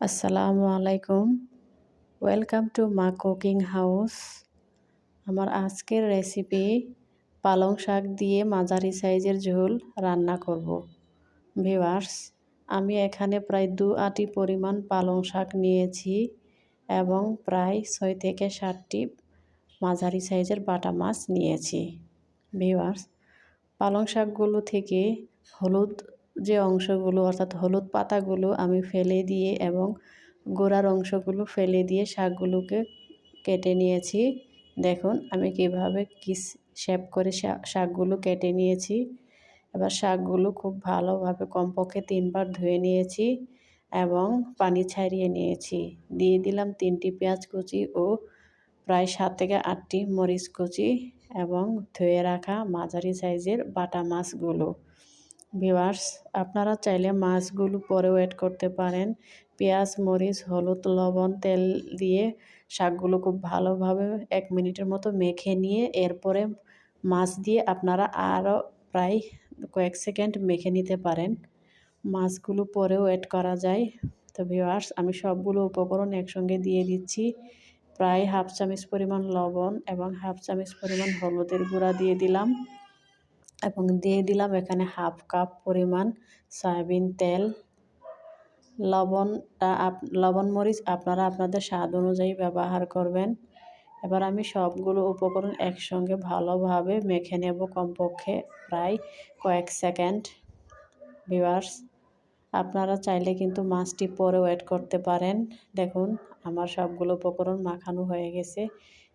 আসসালামু আলাইকুম। Welcome to মা কুকিং হাউস আমার আজকের রেসিপি পালং শাক দিয়ে মাঝারি সাইজের ঝোল রান্না করব। ভিওয়ার্স আমি এখানে প্রায় দু আটি পরিমাণ পালং শাক নিয়েছি এবং প্রায় ছয় থেকে সাতটি মাঝারি সাইজের বাটা মাছ নিয়েছি। ভিওয়ার্স পালং শাকগুলো থেকে হলুদ যে অংশগুলো, অর্থাৎ হলুদ পাতাগুলো আমি ফেলে দিয়ে এবং গোড়ার অংশগুলো ফেলে দিয়ে শাকগুলোকে কেটে নিয়েছি। দেখুন, আমি কীভাবে কিস শেপ করে শাকগুলো কেটে নিয়েছি। এবার শাকগুলো খুব ভালোভাবে কমপক্ষে তিনবার ধুয়ে নিয়েছি এবং পানি ছাড়িয়ে নিয়েছি। দিয়ে দিলাম তিনটি পেঁয়াজ কুচি ও প্রায় সাত থেকে আটটি মরিচ কুচি এবং ধুয়ে রাখা মাঝারি সাইজের বাটা মাছগুলো। ভিওয়ার্স আপনারা চাইলে মাছগুলো পরেও অ্যাড করতে পারেন। পেঁয়াজ, মরিচ, হলুদ, লবণ, তেল দিয়ে শাকগুলো খুব ভালোভাবে এক মিনিটের মতো মেখে নিয়ে এরপরে মাছ দিয়ে আপনারা আরও প্রায় কয়েক সেকেন্ড মেখে নিতে পারেন। মাছগুলো পরেও অ্যাড করা যায়। তো ভিওয়ার্স আমি সবগুলো উপকরণ একসঙ্গে দিয়ে দিচ্ছি। প্রায় হাফ চামচ পরিমাণ লবণ এবং হাফ চামচ পরিমাণ হলুদের গুঁড়া দিয়ে দিলাম। এবং দিয়ে দিলাম এখানে হাফ কাপ পরিমাণ সয়াবিন তেল। লবণটা লবণ মরিচ আপনারা আপনাদের স্বাদ অনুযায়ী ব্যবহার করবেন। এবার আমি সবগুলো উপকরণ একসঙ্গে ভালোভাবে মেখে নেব কমপক্ষে প্রায় কয়েক সেকেন্ড। ভিওয়ার্স আপনারা চাইলে কিন্তু মাছটি পরে ওয়েট করতে পারেন। দেখুন, আমার সবগুলো উপকরণ মাখানো হয়ে গেছে।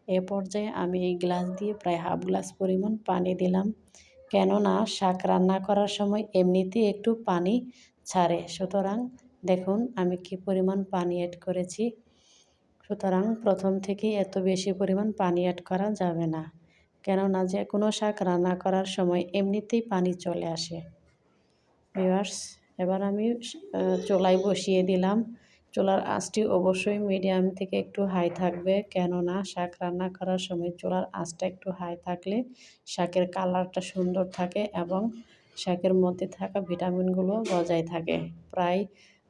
এ পর্যায়ে আমি এই গ্লাস দিয়ে প্রায় হাফ গ্লাস পরিমাণ পানি দিলাম। কেননা শাক রান্না করার সময় এমনিতেই একটু পানি ছাড়ে। সুতরাং দেখুন আমি কি পরিমাণ পানি অ্যাড করেছি। সুতরাং প্রথম থেকেই এত বেশি পরিমাণ পানি অ্যাড করা যাবে না। কেননা যে কোনো শাক রান্না করার সময় এমনিতেই পানি চলে আসে। এবার আমি চোলাই বসিয়ে দিলাম। চুলার আঁচটি অবশ্যই মিডিয়াম থেকে একটু হাই থাকবে। কেননা শাক রান্না করার সময় চুলার আঁচটা একটু হাই থাকলে শাকের কালারটা সুন্দর থাকে এবং শাকের মধ্যে থাকা ভিটামিনগুলো বজায় থাকে। প্রায়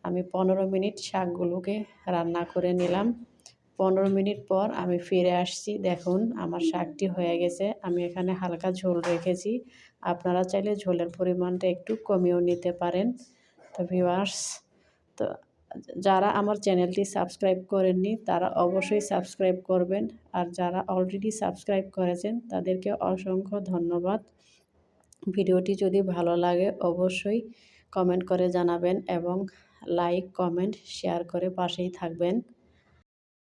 আমি পনেরো মিনিট শাকগুলোকে রান্না করে নিলাম। পনেরো মিনিট পর আমি ফিরে আসছি। দেখুন, আমার শাকটি হয়ে গেছে। আমি এখানে হালকা ঝোল রেখেছি। আপনারা চাইলে ঝোলের পরিমাণটা একটু কমিয়েও নিতে পারেন। তো ভিওয়ার্স তো যারা আমার চ্যানেলটি সাবস্ক্রাইব করেননি, তারা অবশ্যই সাবস্ক্রাইব করবেন। আর যারা অলরেডি সাবস্ক্রাইব করেছেন, তাদেরকে অসংখ্য ধন্যবাদ। ভিডিওটি যদি ভালো লাগে, অবশ্যই কমেন্ট করে জানাবেন এবং লাইক কমেন্ট শেয়ার করে পাশেই থাকবেন।